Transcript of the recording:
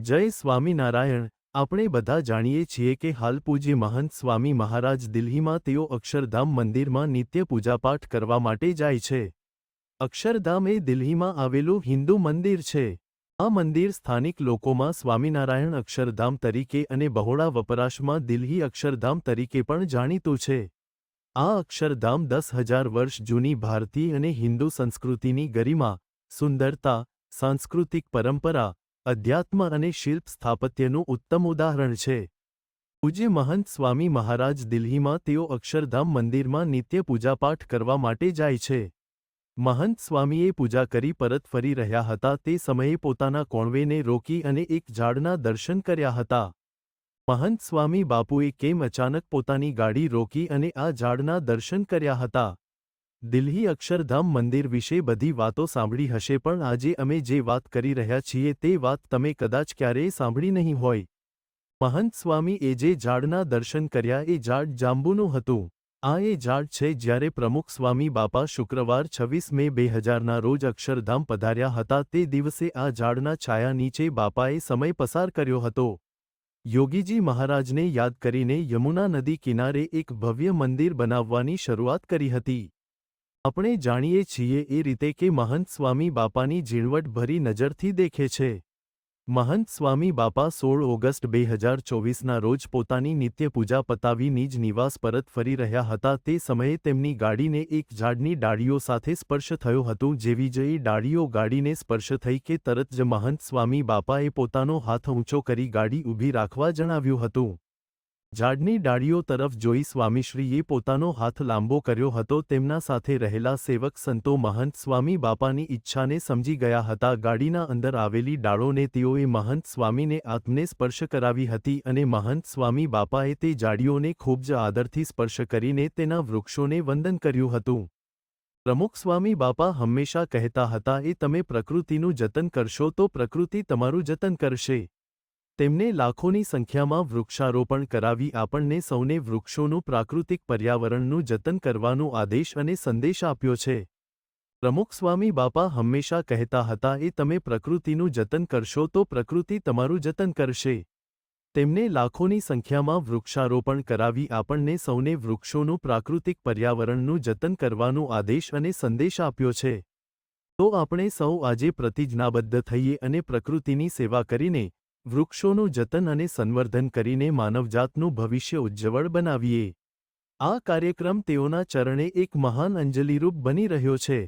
જય સ્વામિનારાયણ. આપણે બધા જાણીએ છીએ કે હાલ પૂજ્ય મહંત સ્વામી મહારાજ દિલ્હીમાં તેઓ અક્ષરધામ મંદિરમાં નિત્ય પૂજાપાઠ કરવા માટે જાય છે. અક્ષરધામ એ દિલ્હીમાં આવેલું હિન્દુ મંદિર છે. આ મંદિર સ્થાનિક લોકોમાં સ્વામિનારાયણ અક્ષરધામ તરીકે અને બહોળા વપરાશમાં દિલ્હી અક્ષરધામ તરીકે પણ જાણીતું છે. આ અક્ષરધામ દસ હજાર વર્ષ જૂની ભારતીય અને હિન્દુ સંસ્કૃતિની ગરિમા, સુંદરતા, સાંસ્કૃતિક પરંપરા અધ્યાત્મ અને શિલ્પ સ્થાપત્યનું ઉત્તમ ઉદાહરણ છે. પૂજ્ય મહંત સ્વામી મહારાજ દિલ્હીમાં તેઓ અક્ષરધામ મંદિરમાં નિત્ય પૂજાપાઠ કરવા માટે જાય છે. મહંત સ્વામીએ પૂજા કરી પરત ફરી રહ્યા હતા તે સમયે પોતાના કોણવેને રોકી અને એક ઝાડના દર્શન કર્યા હતા. મહંત સ્વામી બાપુએ કેમ અચાનક પોતાની ગાડી રોકી અને આ ઝાડના દર્શન કર્યા હતા? દિલ્હી અક્ષરધામ મંદિર વિશે બધી વાતો સાંભળી હશે પણ આજે અમે જે વાત કરી રહ્યા છીએ તે વાત તમે કદાચ ક્યારેય સાંભળી નહીં હોય. મહંત સ્વામી એ જે ઝાડના દર્શન કર્યા એ ઝાડ જાંબુનું હતું. આ એ ઝાડ છે જ્યારે પ્રમુખ સ્વામી બાપા શુક્રવાર છવ્વીસ મે બે હજારના રોજ અક્ષરધામ પધાર્યા હતા તે દિવસે આ ઝાડના છાયા નીચે બાપાએ સમય પસાર કર્યો હતો. યોગીજી મહારાજને યાદ કરીને યમુના નદી કિનારે એક ભવ્ય મંદિર બનાવવાની શરૂઆત કરી હતી. આપણે જાણીએ છીએ એ રીતે કે મહંત સ્વામી બાપાની ઝીણવટભરી નજરથી દેખે છે. મહંત સ્વામી બાપા સોળ ઓગસ્ટ બે હજાર ચોવીસના રોજ પોતાની નિત્ય પૂજા પતાવી નિજ નિવાસ પરત ફરી રહ્યા હતા તે સમયે તેમની ગાડીને એક ઝાડની ડાળીઓ સાથે સ્પર્શ થયો હતો જેવી જ એ ડાળીઓ ગાડીને સ્પર્શ થઈ કે તરત જ મહંત સ્વામી બાપાએ પોતાનો હાથ ઊંચો કરી ગાડી ઊભી રાખવા જણાવ્યું હતું. ઝાડની ડાળીઓ તરફ જોઈ સ્વામીશ્રીએ પોતાનો હાથ લાંબો કર્યો હતો. તેમના સાથે રહેલા સેવક સંતો મહંત સ્વામી બાપાની ઈચ્છાને સમજી ગયા હતા. ગાડીના અંદર આવેલી ડાળોને તેઓએ મહંત સ્વામીને આત્મને સ્પર્શ કરાવી હતી અને મહંત સ્વામી બાપાએ તે જાડીઓને ખૂબ જ આદરથી સ્પર્શ કરીને તેના વૃક્ષોને વંદન કર્યું હતું. પ્રમુખ સ્વામી બાપા હંમેશા કહેતા હતા, એ તમે પ્રકૃતિનું જતન કરશો તો પ્રકૃતિ તમારું જતન કરશે. તેમને લાખોની સંખ્યામાં વૃક્ષારોપણ કરાવી આપણને સૌને વૃક્ષોનું પ્રાકૃતિક પર્યાવરણનું જતન કરવાનો આદેશ અને સંદેશ આપ્યો છે. પ્રમુખ સ્વામી બાપા હંમેશા કહેતા હતા, એ તમે પ્રકૃતિનું જતન કરશો તો પ્રકૃતિ તમારું જતન કરશે. તેમને લાખોની સંખ્યામાં વૃક્ષારોપણ કરાવી આપણને સૌને વૃક્ષોનું પ્રાકૃતિક પર્યાવરણનું જતન કરવાનો આદેશ અને સંદેશ આપ્યો છે. તો આપણે સૌ આજે પ્રતિજ્ઞાબદ્ધ થઈએ અને પ્રકૃતિની સેવા કરીને વૃક્ષોનું જતન અને સંવર્ધન કરીને માનવજાતનું ભવિષ્ય ઉજ્જવળ બનાવીએ. આ કાર્યક્રમ તેઓના ચરણે એક મહાન અંજલિરૂપ બની રહ્યો છે.